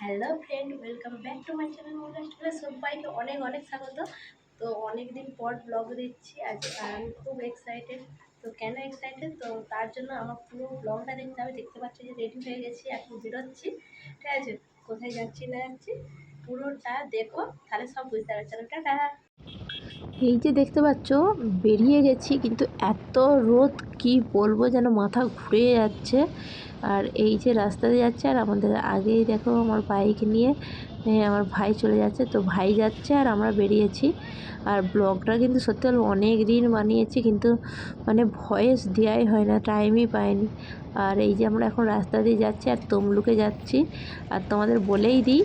Hello friend welcome back to my channel মোটাস্টলে সবাইকে অনেক অনেক স্বাগত। তো অনেক দিন পর ব্লগ দিচ্ছি আজ আমি খুব এক্সাইটেড তো কেন এক্সাইটেড তো তার জন্য আমার পুরো ব্লগটা দেখতে হবে। দেখতে পাচ্ছি যে রেডি হয়ে গেছি, এখন বেরোচ্ছি। ঠিক আছে? কোথায় যাচ্ছি, না যাচ্ছি, পুরোটা দেখো। তাহলে সব বুঝতে পারছ টাটা! এই যে দেখতে পাচ্ছ, বেরিয়ে গেছি, কিন্তু এত রোদ, কি বলব যেন মাথা ঘুরে যাচ্ছে। আর এই যে রাস্তা দিয়ে যাচ্ছে, আর আমাদের আগেই দেখো আমার বাইক নিয়ে আমার ভাই চলে যাচ্ছে, তো ভাই যাচ্ছে আর আমরা বেরিয়েছি। আর ব্লগটা কিন্তু সত্যি অনেক দিন বানিয়েছি, কিন্তু মানে ভয়েস দেওয়াই হয় না টাইমই পাইনি। আর এই যে আমরা এখন রাস্তা দিয়ে যাচ্ছি আর তমলুকে যাচ্ছি, আর তোমাদের বলেই দিই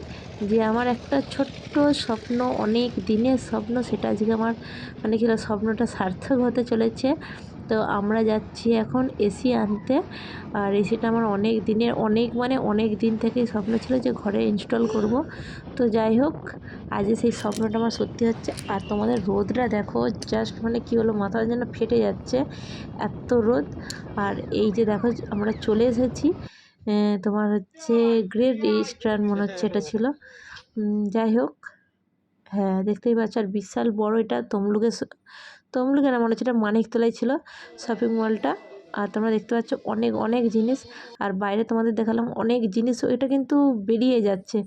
যে আমার একটা ছোট্ট স্বপ্ন, অনেক দিনের স্বপ্ন, সেটা আজকে আমার মানে কি স্বপ্নটা সার্থক হতে চলেছে। তো আমরা যাচ্ছি এখন এসি আনতে। আর এসিটা আমার অনেক দিনের, অনেক মানে অনেক দিন থেকেই স্বপ্ন ছিল যে ঘরে ইনস্টল করব। তো যাই হোক, আজ সেই স্বপ্নটা আমার সত্যি হচ্ছে। আর তোমাদের রোদটা দেখো জাস্ট মানে কি হলো মাথা যেন ফেটে যাচ্ছে, এত রোদ। আর এই যে দেখো, আমরা চলে এসেছি। তোমার হচ্ছে গ্রেট ইস্টার্ন মনে হচ্ছে এটা ছিল। যাই হোক হ্যাঁ দেখতেই পাচ্ছ। আর বিশাল বড় এটা তমলুকে স- তমলুকে না, মনে হচ্ছে এটা মানিকতলায় ছিল শপিং মলটা আর তোমরা দেখতে পাচ্ছ অনেক অনেক জিনিস। আর বাইরে তোমাদের দেখালাম অনেক জিনিস এটা কিন্তু বেরিয়ে যাচ্ছে।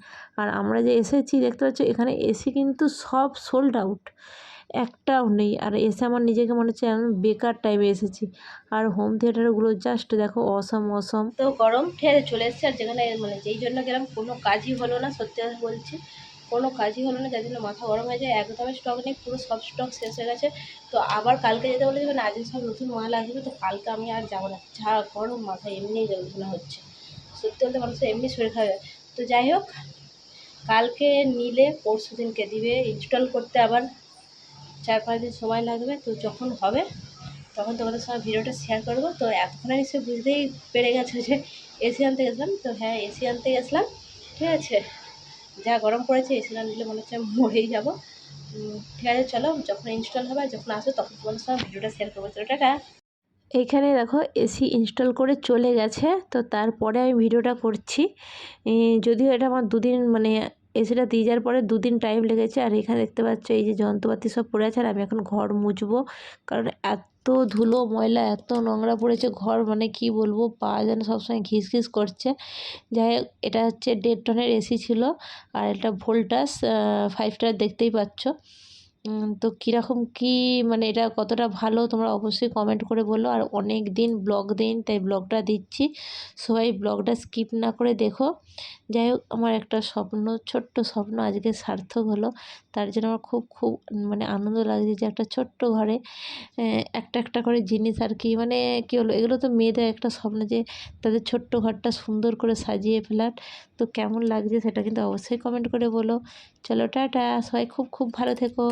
আর আমরা যে এসেছি, দেখতে পাচ্ছ এখানে এসি কিন্তু সব সোল্ড আউট একটাও নেই। আর এসে আমার নিজেকে মনে হচ্ছে আমি বেকার টাইমে এসেছি। আর হোম থিয়েটারগুলো জাস্ট দেখো অসম অসম তো গরম ঠেলে চলে এসেছে। আর যেখানে মানে যেই জন্য গেলাম, কোনো কাজই হলো না, সত্যি কথা বলছি। কোনো কাজই হলো না, যার জন্য মাথা গরম হয়ে যায়। একদমই স্টক নেই, পুরো সব স্টক শেষ হয়ে গেছে। তো আবার কালকে যেতে বলেছে মানে আজকে সব নতুন মাল আসবে। তো কালকে আমি আর যাব না। যা গরম মাথা এমনিই যন্ত্রণা হচ্ছে। সত্যি বলতে মানুষের এমনি শরীর খারাপ। তো যাই হোক, কালকে নিলে পরশু দিনকে দিবে। ইনস্টল করতে আবার চার পাঁচ দিন সময় লাগবে। তো যখন হবে, তখন তোমাদের সঙ্গে ভিডিওটা শেয়ার করব। তো এতক্ষণে নিশ্চয়ই বুঝতেই পেরে গেছো যে এসি আনতে গেছিলাম। তো হ্যাঁ এসি আনতে গেছিলাম। ঠিক আছে? যা গরম পড়েছে, এসি না নিলে মনে হচ্ছে মরেই যাব। ঠিক আছে, চলো, যখন ইনস্টল হবে, যখন আসবে, তখন তোমাদের সঙ্গে ভিডিওটা শেয়ার করব। চলো, টাটা। এইখানে দেখো, এসি ইনস্টল করে চলে গেছে, তো তারপরে আমি ভিডিওটা করছি। যদিও এটা আমার দুদিন মানে এসিটা দিয়ে যাওয়ার পরে দুদিন টাইম লেগেছে, আর এখানে দেখতে পাচ্ছ, এই যে যন্ত্রপাতি সব পড়ে আছে, আর আমি এখন ঘর মুছবো। কারণ এত ধুলো, ময়লা, এত নোংরা পড়েছে ঘর মানে কি বলব, পা যেন সবসময় ঘিস ঘিস করছে। যাই হোক, এটা হচ্ছে দেড় টনের এসি ছিল, আর এটা ভোল্টাস ফাইভ স্টার দেখতেই পাচ্ছ। তো কীরকম কী মানে এটা কতটা ভালো তোমরা অবশ্যই কমেন্ট করে বলো। আর অনেক দিন ব্লগ দিন তাই ব্লগটা দিচ্ছি। সবাই ব্লগটা স্কিপ না করে দেখো। যাই হোক, আমার একটা স্বপ্ন, ছোট্ট স্বপ্ন আজকে সার্থক হলো। তার জন্য আমার খুব খুব মানে আনন্দ লাগছে যে একটা ছোট্ট ঘরে একটা একটা করে জিনিস আর কি। মানে কী হলো এগুলো তো মেয়েদের একটা স্বপ্ন যে তাদের ছোট্ট ঘরটা সুন্দর করে সাজিয়ে ফেলার। তো কেমন লাগছে সেটা কিন্তু অবশ্যই কমেন্ট করে বলো। চলো, টাটা। সবাই খুব খুব ভালো থেকো।